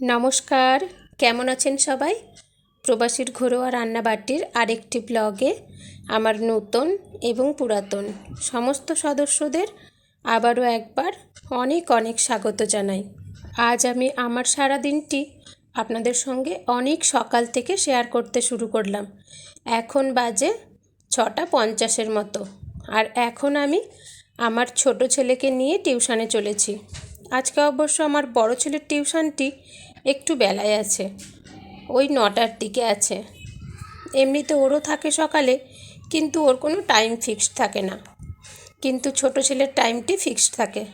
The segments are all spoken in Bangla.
নমস্কার, কেমন আছেন সবাই? প্রবাসীর ঘরোয়া রান্নাবাটির আরেকটি ব্লগে আমার নতুন এবং পুরাতন সমস্ত সদস্যদের আবারও একবার অনেক অনেক স্বাগত জানাই। আজ আমি আমার সারা দিনটি আপনাদের সঙ্গে অনেক সকাল থেকে শেয়ার করতে শুরু করলাম। এখন বাজে ছটা পঞ্চাশের মতো। আর এখন আমি আমার ছোট ছেলেকে নিয়ে টিউশনে চলেছি। আজকে অবশ্য আমার বড় ছেলের টিউশনটি একটু বেলায় আছে। ওই নটার দিকে আছে। এমনিতে ওরও থাকে সকালে, কিন্তু ওর কোনো টাইম ফিক্সড থাকে না। কিন্তু ছোট ছেলের টাইমটি ফিক্সড থাকে।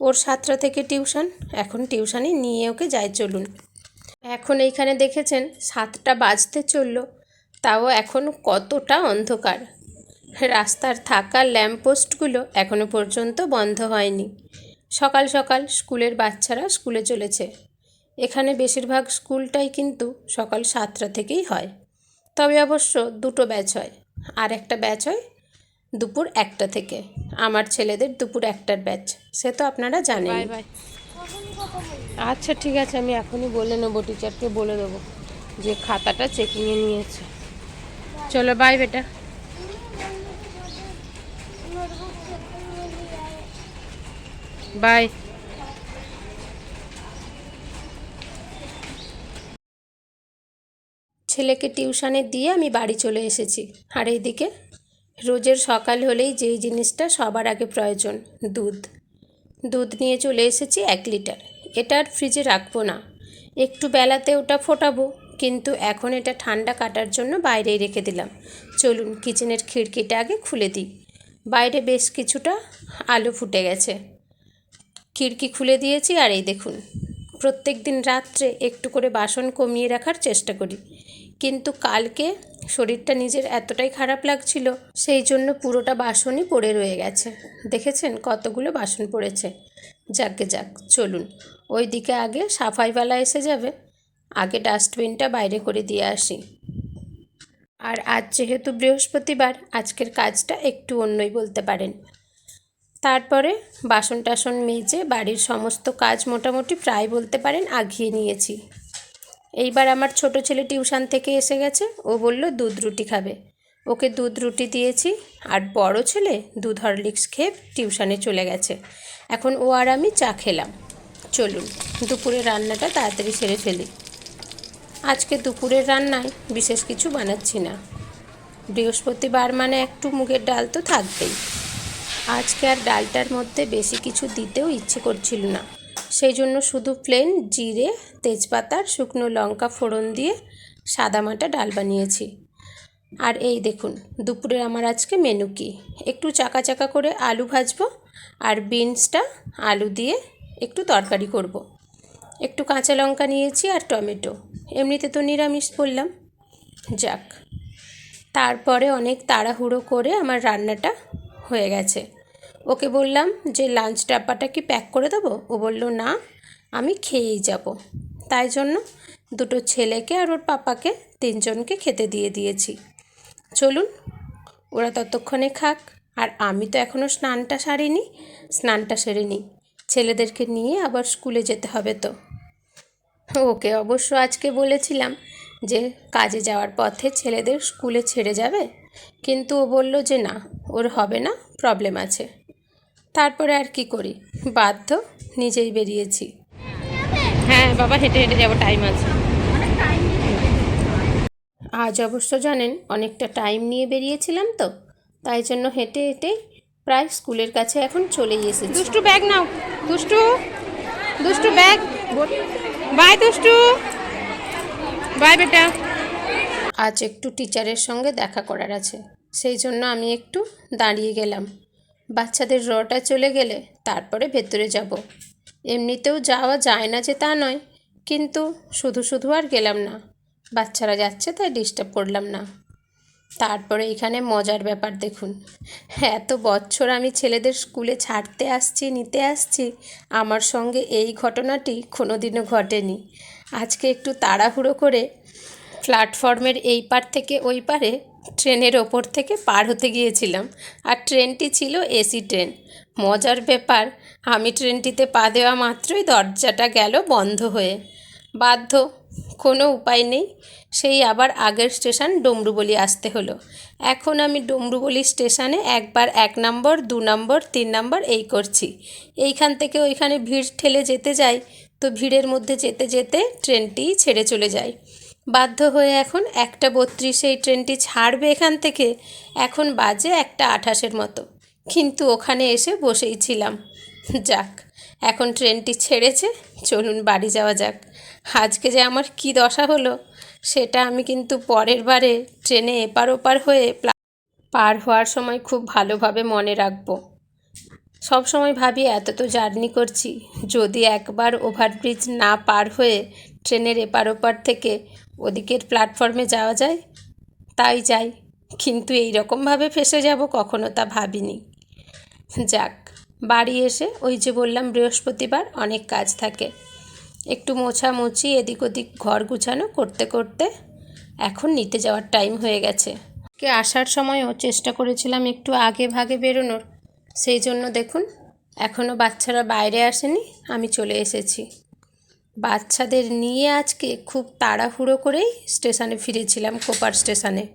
ওর সাতটা থেকে টিউশন এখন টিউশনে নিয়ে ওকে যাই চলুন। এখন এইখানে দেখেছেন সাতটা বাজতে চলল, তাও এখন কতটা অন্ধকার। রাস্তার থাকা ল্যাম্পপোস্টগুলো এখনও পর্যন্ত বন্ধ হয়নি। সকাল সকাল স্কুলের বাচ্চারা স্কুলে চলেছে। এখানে বেশিরভাগ স্কুলটাই কিন্তু সকাল সাতটা থেকেই হয়। তবে অবশ্য দুটো ব্যাচ হয়। আর একটা ব্যাচ হয় দুপুর একটা থেকে। আমার ছেলেদের দুপুর একটার ব্যাচ। সে তো আপনারা জানেন আচ্ছা ঠিক আছে, আমি এখনই বলে নেব, টিচারকে বলে দেবো যে খাতাটা চেকিংয়ে নিয়েছে। চলো, বাই বেটা। বাই। ছেলেকে টিউশানে দিয়ে আমি বাড়ি চলে এসেছি। আর এইদিকে রোজের সকাল হলেই যেই জিনিসটা সবার আগে প্রয়োজন, দুধ। দুধ নিয়ে চলে এসেছি এক লিটার। এটা আর ফ্রিজে রাখব না। একটু বেলাতে ওটা ফোটাবো, কিন্তু এখন এটা ঠান্ডা কাটার জন্য বাইরেই রেখে দিলাম। চলুন কিচেনের খিড়কিটা আগে খুলে দিই। বাইরে বেশ কিছুটা আলু ফুটে গেছে। খিড়কি খুলে দিয়েছি আর এই দেখুন প্রত্যেক দিন রাত্রে একটু করে বাসন কমিয়ে রাখার চেষ্টা করি। কিন্তু কালকে শরীরটা নিজের এতটাই খারাপ লাগছিল, সেই জন্য পুরোটা বাসনই পড়ে রয়ে গেছে। দেখেছেন কতগুলো বাসন পড়েছে? যাকে যাক, চলুন। ওই দিকে আগে সাফাইওয়ালা এসে যাবে। আগে ডাস্টবিনটা বাইরে করে দিয়ে আসি। আর আজ যেহেতু বৃহস্পতিবার, আজকের কাজটা একটু অন্যই বলতে পারেন। তারপরে বাসন টাসন মেজে বাড়ির সমস্ত কাজ মোটামুটি প্রায় বলতে পারেন আগিয়ে নিয়েছি। এইবার আমার ছোট ছেলে টিউশন থেকে এসে গেছে। ও বলল, দুধ রুটি খাবে। ওকে দুধ রুটি দিয়েছি। আর বড় ছেলে দুধ হরলিক্স খেয়ে টিউশনে চলে গেছে। এখন ও আর আমি চা খেলাম। চলুন দুপুরে রান্নাটা তাড়াতাড়ি সেরে ফেলি। আজকে দুপুরের রান্নায় বিশেষ কিছু বানাচ্ছি না। বৃহস্পতিবার মানে একটু মুগের ডাল তো থাকবেই। আজকে আর ডালটার মধ্যে বেশি কিছু দিতেও ইচ্ছে করছিল না। সেই জন্য শুধু প্লেন জিরে তেজপাতার শুকনো লঙ্কা ফোড়ন দিয়ে সাদামাটা ডাল বানিয়েছি। আর এই দেখুন দুপুরে আমার আজকে মেনু কি? একটু চাকা চাকা করে আলু ভাজবো আর বিনসটা আলু দিয়ে একটু তরকারি করব। একটু কাঁচা লঙ্কা নিয়েছি আর টমেটো। এমনিতে তো নিরামিষ বললাম। যাক, তারপরে অনেক তাড়াহুড়ো করে আমার রান্নাটা হয়ে গেছে। ওকে বললাম যে, লাঞ্চ ডাব্বাটা কি প্যাক করে দেবো? ও বলল, না, আমি খেয়েই যাব। তাই জন্য দুটো ছেলেকে আর ওর পাপাকে তিনজনকে খেতে দিয়ে দিয়েছি। চলুন, ওরা ততক্ষণে খাক। আর আমি তো এখনও স্নানটা সারিনি, স্নানটা সেরে নিই ছেলেদেরকে নিয়ে আবার স্কুলে যেতে হবে তো। ওকে অবশ্য আজকে বলেছিলাম যে, কাজে যাওয়ার পথে ছেলেদের স্কুলে ছেড়ে যাবে। কিন্তু ও বলল যে, না, ওর হবে না, প্রবলেম আছে। তারপরে আর কি করি? বাধ্য নিজেই বেরিয়েছি। হ্যাঁ বাবা হেঁটে হেঁটে যাব টাইম আছে। আজ অবশ্য জানেন অনেকটা টাইম নিয়ে বেরিয়েছিলাম তো তাই জন্য হেঁটে হেঁটে প্রায় স্কুলের কাছে এখন চলেই এসেছি। দুষ্টু ব্যাগ নাও। দুষ্টু দুষ্টু ব্যাগ বাই দুষ্টু। বাই বেটা। আজ একটু টিচারের সঙ্গে দেখা করার আছে সেই জন্য আমি একটু দাঁড়িয়ে গেলাম। বাচ্চাদের রটা চলে গেলে তারপরে ভেতরে যাব। এমনিতেও যাওয়া যায় না যে তা নয়, কিন্তু শুধু শুধু আর গেলাম না। বাচ্চারা যাচ্ছে তাই ডিস্টার্ব করলাম না। তারপরে এখানে মজার ব্যাপার দেখুন। এত বছর আমি ছেলেদের স্কুলে ছাড়তে আসছি, নিতে আসছি, আমার সঙ্গে এই ঘটনাটি কোনোদিনও ঘটেনি। আজকে একটু তাড়াহুড়ো করে প্ল্যাটফর্মের এই পার থেকে ওই পারে ট্রেনের ওপর থেকে পার হতে গিয়েছিলাম আর ট্রেনটি ছিল এসি ট্রেন। মজার ব্যাপার, আমি ট্রেনটিতে পা দেওয়া মাত্রই দরজাটা গেল বন্ধ হয়ে। বাধ্য, কোনো উপায় নেই। সেই আবার আগের স্টেশন ডমরুবলি আসতে হলো। এখন আমি ডমরুবলি স্টেশনে একবার এক নম্বর, দু নম্বর, তিন নম্বর এই করছি। এইখান থেকে ওইখানে ভিড় ঠেলে যেতে যাই, তো ভিড়ের মধ্যে যেতে যেতে ট্রেনটি ছেড়ে চলে যায়। বাধ্য হয়ে এখন একটা বত্রিশে এই ট্রেনটি ছাড়বে এখান থেকে, এখন বাজে একটা আঠাশের মতো। কিন্তু ওখানে এসে বসেই ছিলাম। যাক, এখন ট্রেনটি ছেড়েছে, চলুন বাড়ি যাওয়া যাক। আজকে যে আমার কি দশা হলো, সেটা আমি কিন্তু পরের বারে ট্রেনে এপার ওপার হয়ে পার হওয়ার সময় খুব ভালোভাবে মনে রাখব। সব সময় ভাবি, এত তো জার্নি করছি। যদি একবার ওভারব্রিজ না পার হয়ে ট্রেনের এপার ওপার থেকে ওদিকের প্ল্যাটফর্মে যাওয়া যায়, তাই যাই। কিন্তু এই রকমভাবে ফেসে যাব কখনো তা ভাবিনি। যাক, বাড়ি এসে ওই যে বললাম বৃহস্পতিবার অনেক কাজ থাকে। একটু মোছামুছি এদিক ওদিক ঘর গুছানো করতে করতে এখন নিতে যাওয়ার টাইম হয়ে গেছে। কে আসার সময়ও চেষ্টা করেছিলাম একটু আগে ভাগে বেরোনোর। সেই জন্য দেখুন এখনও বাচ্চারা বাইরে আসেনি, আমি চলে এসেছি। বাচ্চাদের নিয়ে আজকে খুব তাড়াহুড়ো করেই স্টেশনে ফিরেছিলাম, কোপার স্টেশনে।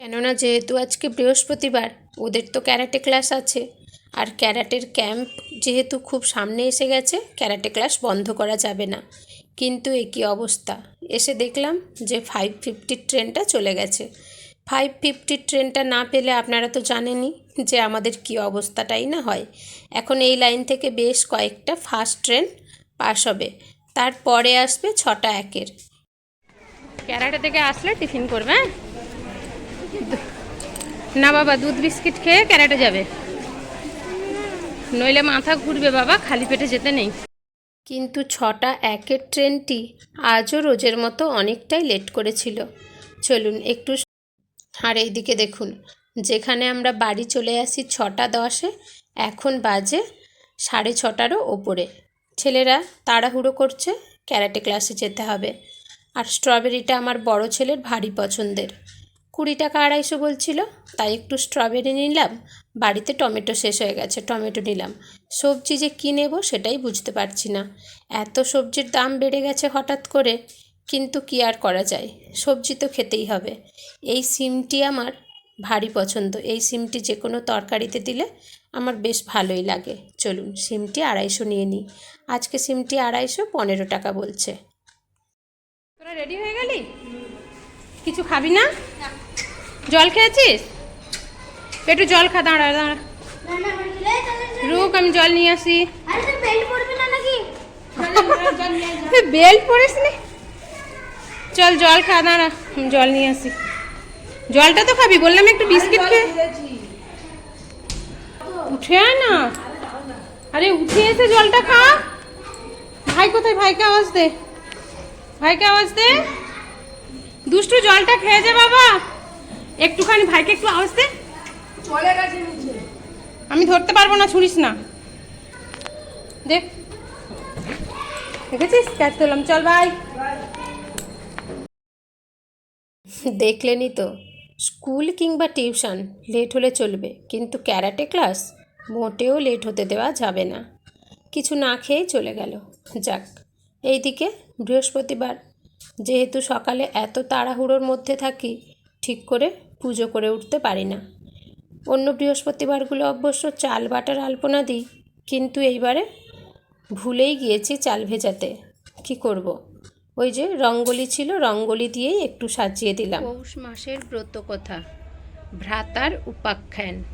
কেননা যেহেতু আজকে বৃহস্পতিবার, ওদের তো ক্যারাটে ক্লাস আছে। আর ক্যারাটের ক্যাম্প যেহেতু খুব সামনে এসে গেছে, ক্যারাটে ক্লাস বন্ধ করা যাবে না। কিন্তু একই অবস্থা? এসে দেখলাম যে ফাইভ ফিফটির ট্রেনটা চলে গেছে। ফাইভ ফিফটির ট্রেনটা না পেলে আপনারা তো জানেনই যে আমাদের কী অবস্থাটাই না হয়। এখন এই লাইন থেকে বেশ কয়েকটা ফাস্ট ট্রেন পাস হবে। তারপরে আসবে ছটা একের। ক্যারাটে থেকে আসলে টিফিন করবে হ্যাঁ? না বাবা দুধ বিস্কিট খেয়ে ক্যারাটে যাবে। নইলে মাথা ঘুরবে বাবা খালি পেটে যেতে নেই। কিন্তু ছটা একের ট্রেনটি আজও রোজের মতো অনেকটাই লেট করেছিল। চলুন একটু আর এইদিকে দেখুন যেখানে আমরা বাড়ি চলে আসি ছটা দশে এখন বাজে সাড়ে ছটারও ওপরে। ছেলেরা তাড়াহুড়ো করছে, ক্যারাটে ক্লাসে যেতে হবে। আর স্ট্রবেরিটা আমার বড় ছেলের ভারী পছন্দের। কুড়ি টাকা আড়াইশো বলছিল, তাই একটু স্ট্রবেরি নিলাম। বাড়িতে টমেটো শেষ হয়ে গেছে, টমেটো নিলাম। সবজি যে কী নেব সেটাই বুঝতে পারছি না। এত সবজির দাম বেড়ে গেছে হঠাৎ করে, কিন্তু কী আর করা যায়? সবজি তো খেতেই হবে। এই সিমটি আমার ভারী পছন্দ। এই সিমটি যে কোনো তরকারিতে দিলে আমার বেশ ভালোই লাগে। চলুন, সিমটি আড়াইশো নিয়ে নিই। আজকে সিমটি আড়াইশো, পনেরো টাকা বলছে। তোরা রেডি হয়ে গেলি? কিছু খাবি না? জল খেয়েছিস? একটু জল খা, দাঁড়া দাঁড়া। রুক আমি জল নিয়ে আসি। বেল্ট পরিস নি? চল, জল খা, দাঁড়া জল নিয়ে আসি। জলটা তো খাবি, বললাম একটু বিস্কিট খেয়ে। উঠে আয় না। আরে উঠে এসে জলটা খা। ভাই কোথায়? ভাইকে আওয়াজ দে। ভাইকে আওয়াজ দে। দুষ্টু জলটা খেয়ে যা বাবা। একটুখানি ভাইকে একটু আওয়াজ দে। আমি ধরতে পারব না ছুড়িস না। দেখ দেখেছিস? ক্যাচ করলাম। চল ভাই দেখলেনই তো? স্কুল কিংবা টিউশন লেট হলে চলবে। কিন্তু ক্যারাটে ক্লাস? মোটেও লেট হতে দেওয়া যাবে না। কিছু না খেয়েই চলে গেল। যাক, এইদিকে বৃহস্পতিবার। যেহেতু সকালে এত তাড়াহুড়োর মধ্যে থাকি, ঠিক করে পুজো করে উঠতে পারি না। অন্য বৃহস্পতিবারগুলো অবশ্য চাল বাটার আলপনা দিই, কিন্তু এইবারে ভুলেই গিয়েছি চাল ভেজাতে। কি করব। ওই যে রঙ্গোলি ছিল, রঙ্গোলি দিয়েই একটু সাজিয়ে দিলাম। পৌষ মাসের ব্রত কথা। ভ্রাতার উপাখ্যান।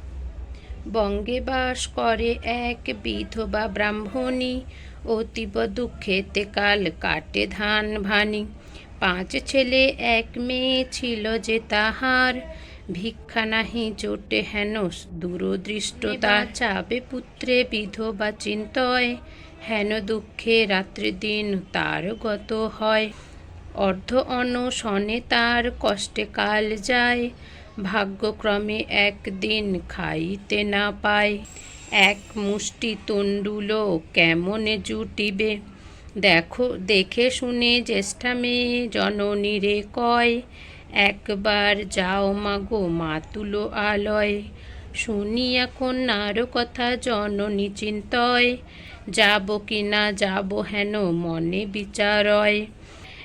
বঙ্গে বাস করে এক বিধবা ব্রাহ্মণী। অতীব দুঃখেতে কাল কাটে ধান ভানি। পাঁচ ছেলে এক মেয়ে ছিল যে তাহার। ভিক্ষা নাহি জোটে হেন দূরদৃষ্টতা। চাবে পুত্রে বিধবা চিন্তয় হেন দুঃখে রাত্রি দিন তার গত হয়। অর্ধ অনশনে তার কষ্টে কাল যায়। ভাগ্যক্রমে একদিন খাইতে না পায়। এক মুষ্টি তণ্ডুলো কেমনে জুটিবে? দেখো, দেখে শুনে জ্যেষ্ঠা মেয়ে জননীরে কয়, একবার যাও মাগো মা তুলো আলয় শুনিয়া কন্যার কথা জননী চিন্তয়, যাব কি না যাব হেন মনে বিচারয়।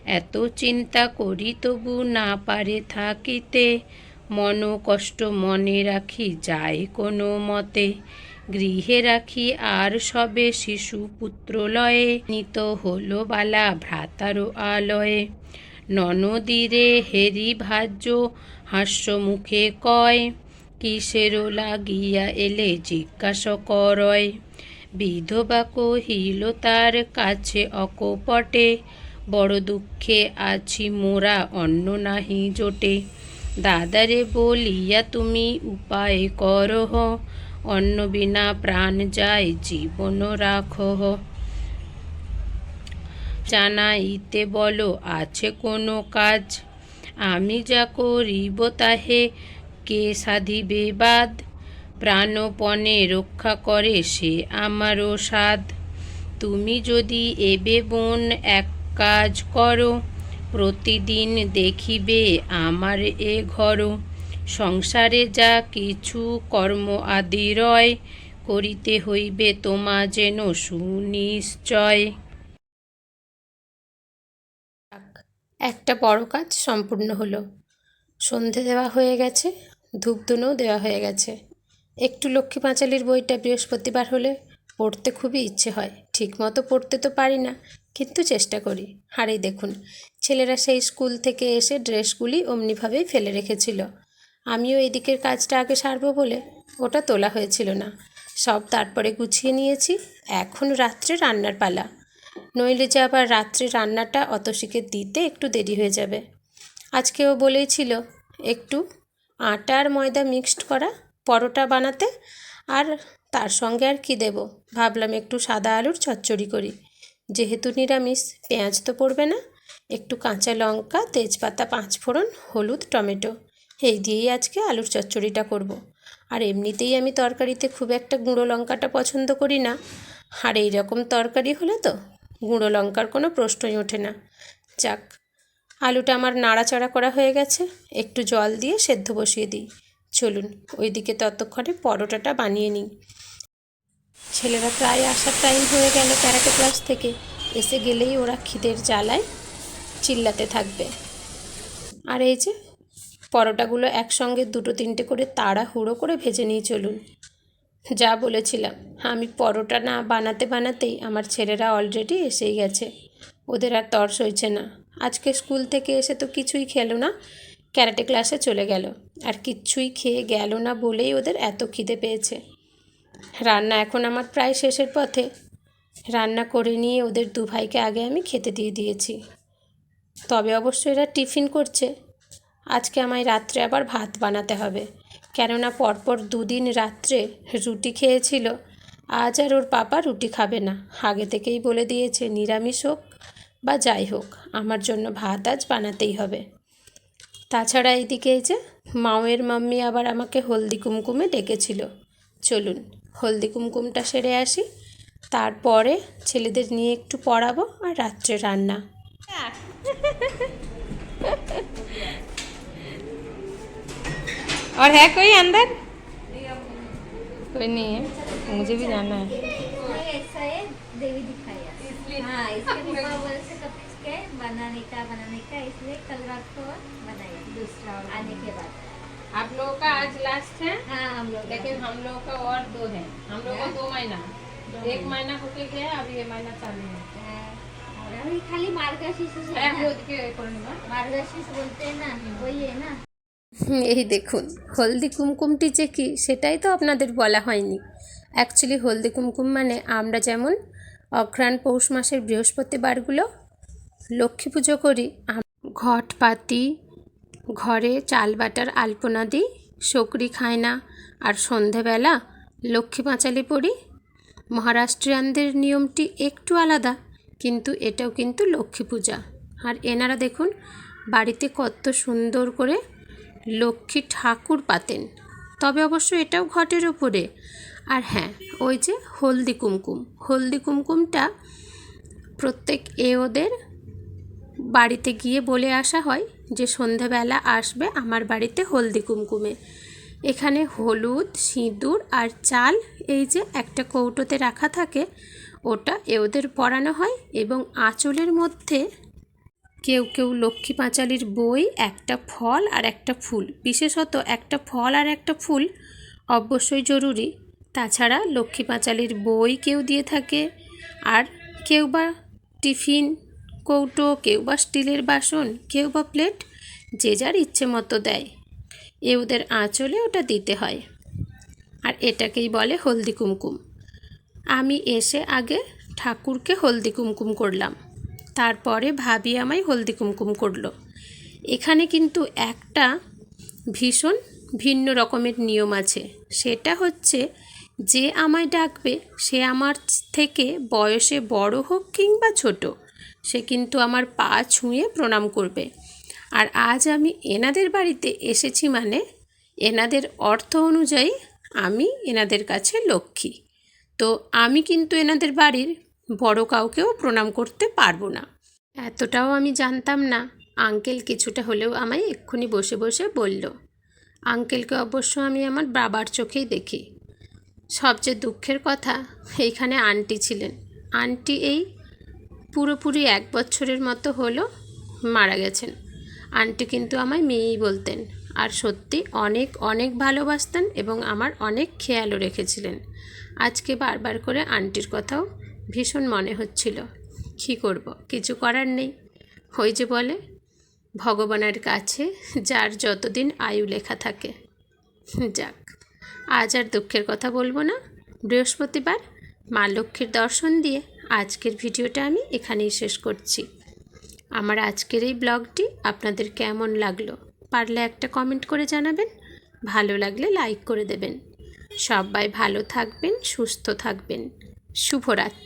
এত চিন্তা করি তবু না পারে থাকিতে। মন কষ্ট মনে রাখি যায় কোনো মতে। গৃহে রাখি আর সবে শিশু পুত্র লয়ে, নিত হলো বালা ভ্রাতারও আলয়ে। ননদিরে হেরি ভাজ্য হাস্য মুখে কয় কিসেরও লাগিয়া এলে জিজ্ঞাসা করয়। বিধবা কহিল, তার কাছে অকপটে, বড় দুঃখে আছি মোরা, অন্ন নাহি জোটে। দাদারে বলিয়া তুমি উপায় করহ, অন্ন বিনা প্রাণ যায় জীবন রাখহ। জানাইতে বলো, আছে কোনো কাজ? আমি যা করিব তাহে কে সাধিবে বাদ প্রাণপণে রক্ষা করে সে আমারও সাধ। তুমি যদি এবে বোন এক কাজ করো প্রতিদিন দেখিবে আমার এ ঘর সংসারে যা কিছু কর্ম আদি রয়, করিতে হইবে তোমা যেন সুনিশ্চয়। একটা বড় কাজ সম্পূর্ণ হলো। সন্ধে দেওয়া হয়ে গেছে, ধূপধুনোও দেওয়া হয়ে গেছে। একটু লক্ষ্মী পাঁচালির বইটা বৃহস্পতিবার হলে পড়তে খুবই ইচ্ছে হয়। ঠিকমতো পড়তে তো পারি না। কিন্তু চেষ্টা করি। আর এই দেখুন, ছেলেরা সেই স্কুল থেকে এসে ড্রেসগুলি অমনিভাবেই ফেলে রেখেছিল। আমিও এদিকের কাজটা আগে সারবো বলে ওটা তোলা হয়েছিল না। সব তারপরে গুছিয়ে নিয়েছি, এখন রাত্রে রান্নার পালা। নইলে যে আবার রাত্রে রান্নাটা অতসীকে দিতে একটু দেরি হয়ে যাবে। আজকেও বলেছিল একটু আটা আর ময়দা মিক্সড করা, পরোটা বানাতে, আর তার সঙ্গে আর কি দেব? ভাবলাম একটু সাদা আলুর চচ্চড়ি করি। যেহেতু নিরামিষ, পেঁয়াজ তো পড়বে না। একটু কাঁচা লঙ্কা, তেজপাতা, পাঁচ ফোড়ন, হলুদ, টমেটো। এই দিয়েই আজকে আলুর চচ্চড়িটা করব। আর এমনিতেই আমি তরকারিতে খুব একটা গুঁড়ো লঙ্কাটা পছন্দ করি না। আর এই রকম তরকারি হলে তো গুঁড়ো লঙ্কার কোনো প্রশ্নই ওঠে না। যাক, আলুটা আমার নাড়াচাড়া করা হয়ে গেছে। একটু জল দিয়ে সেদ্ধ বসিয়ে দিই। চলুন, ওইদিকে ততক্ষণে পরোটাটা বানিয়ে নিই। ছেলেরা প্রায় আসার টাইম হয়ে গেল ক্যারাটে ক্লাস থেকে। এসে গেলেই ওরা খিদের জ্বালায়, চিল্লাতে থাকবে। আর এই যে, পরোটাগুলো একসঙ্গে দুটো তিনটে করে তাড়া হুড়ো করে ভেজে নিয়ে চলুন। যা বলেছিলাম, আমি পরোটা না বানাতে বানাতেই আমার ছেলেরা অলরেডি এসেই গেছে। ওদের আর তর্স হয়েছে না। আজকে স্কুল থেকে এসে তো কিছুই খেলো না ক্যারাটে ক্লাসে চলে গেল। আর কিচ্ছুই খেয়ে গেল না বলেই ওদের এত খিদে পেয়েছে। রান্না এখন আমার প্রায় শেষের পথে। রান্না করে নিয়ে ওদের দু ভাইকে আগে আমি খেতে দিয়ে দিয়েছি। তবে অবশ্য এরা টিফিন করছে। আজকে আমায় রাত্রে আবার ভাত বানাতে হবে। কেননা পরপর দুদিন রাত্রে রুটি খেয়েছিল। আজ আর ওর পাপা রুটি খাবে না। আগে থেকেই বলে দিয়েছে, নিরামিষ হোক বা যাই হোক, আমার জন্য ভাত আজ বানাতেই হবে। তাছাড়া এইদিকে এই যে, মাওয়ের মাম্মি আবার আমাকে হলদি কুমকুমে ডেকেছিল। চলুন হলদি কুমকুমটা সেরে আসি তারপরে ছেলেদের নিয়ে একটু পড়াবো আর রাত্রে রান্না और है कोई अंदर कोई नहीं है मुझे भी जाना है ऐसा है देवी दिखाया हाँ इसके दीपावली से कब के बनाने का बनाने का इसलिए कल रात को बनाया दूसरा आने के बाद आप लोगों का आज लास्ट है हाँ हम लोग लेकिन हम लोग का और दो है हम लोग का दो महीना एक महीना होके गया अभी ये महीना चालू है हाँ, अभी खाली मार्गशीर्ष से है है खुद के पूर्णिमा ना। मार्गशीर्ष बोलते हैं ना वही है ना হুম, এই দেখুন হলদি কুমকুমটি যে কি সেটাই তো আপনাদের বলা হয়নি অ্যাকচুয়ালি হলদি কুমকুম মানে আমরা যেমন অঘ্রাণ পৌষ মাসের বৃহস্পতিবারগুলো লক্ষ্মী পুজো করি আম- ঘট পাতি ঘরে চাল বাটার আলপনা দিই সকরি খায় না। আর সন্ধেবেলা লক্ষ্মী পাঁচালি পড়ি। মহারাষ্ট্রিয়ানদের নিয়মটি একটু আলাদা, কিন্তু এটাও কিন্তু লক্ষ্মী পূজা। আর এনারা দেখুন, বাড়িতে কত সুন্দর করে লক্ষ্মী ঠাকুর পাতেন। তবে অবশ্য এটাও ঘটের ওপরে আর হ্যাঁ ওই যে হলদি কুমকুম। হলদি কুমকুমটা প্রত্যেক এ ওদের বাড়িতে গিয়ে বলে আসা হয়। যে সন্ধেবেলা আসবে আমার বাড়িতে হলদি কুমকুমে। এখানে হলুদ, সিঁদুর আর চাল, এই যে একটা কৌটোতে রাখা থাকে, ওটা এওদের পরানো হয় এবং আঁচলের মধ্যে কেউ কেউ লক্ষ্মী পাঁচালির বই, একটা ফল আর একটা ফুল। বিশেষত একটা ফল আর একটা ফুল অবশ্যই জরুরি। তাছাড়া লক্ষ্মী পাঁচালির বই কেউ দিয়ে থাকে, আর কেউ বা টিফিন কৌটো, কেউ বা স্টিলের বাসন, কেউ বা প্লেট, যে যার ইচ্ছে মতো দেয়। এ ওদের আঁচলে ওটা দিতে হয়। আর এটাকেই বলে হলদি কুমকুম। আমি এসে আগে ঠাকুরকে হলদি কুমকুম করলাম। তারপরে ভাবি আমায় হলদি কুমকুম করল। এখানে কিন্তু একটা ভীষণ ভিন্ন রকমের নিয়ম আছে। সেটা হচ্ছে, যে আমায় ডাকবে, সে আমার থেকে বয়সে বড় হোক কিংবা ছোট। সে কিন্তু আমার পা ছুঁয়ে প্রণাম করবে। আর আজ আমি এনাদের বাড়িতে এসেছি মানে এনাদের অর্থ অনুযায়ী আমি এনাদের কাছে লক্ষ্মী। তো আমি কিন্তু এনাদের বাড়ির বড় কাউকেও প্রণাম করতে পারব না। এতটাও আমি জানতাম না। আঙ্কেল কিছুটা হলেও আমায় এক্ষুনি বসে বসে বলল, আঙ্কেলকে অবশ্য আমি আমার বাবার চোখেই দেখি। সবচেয়ে দুঃখের কথা এইখানে আন্টি ছিলেন। আন্টি এই পুরোপুরি এক বছরের মতো হলো মারা গেছেন। আন্টি কিন্তু আমায় মেয়েই বলতেন। আর সত্যি অনেক অনেক ভালোবাসতেন এবং আমার অনেক খেয়ালও রেখেছিলেন। আজকে বারবার করে আন্টির কথাও ভীষণ মনে হচ্ছিল। কী করব, কিছু করার নেই। ওই যে বলে, ভগবানের কাছে যার যতদিন আয়ু লেখা থাকে। যাক, আজ আর দুঃখের কথা বলব না। বৃহস্পতিবার মা লক্ষ্মীর দর্শন দিয়ে আজকের ভিডিওটা আমি এখানেই শেষ করছি। আমার আজকের এই ব্লগটি আপনাদের কেমন লাগল পারলে একটা কমেন্ট করে জানাবেন, ভালো লাগলে লাইক করে দেবেন। সবাই ভালো থাকবেন, সুস্থ থাকবেন। শুভরাত্রি।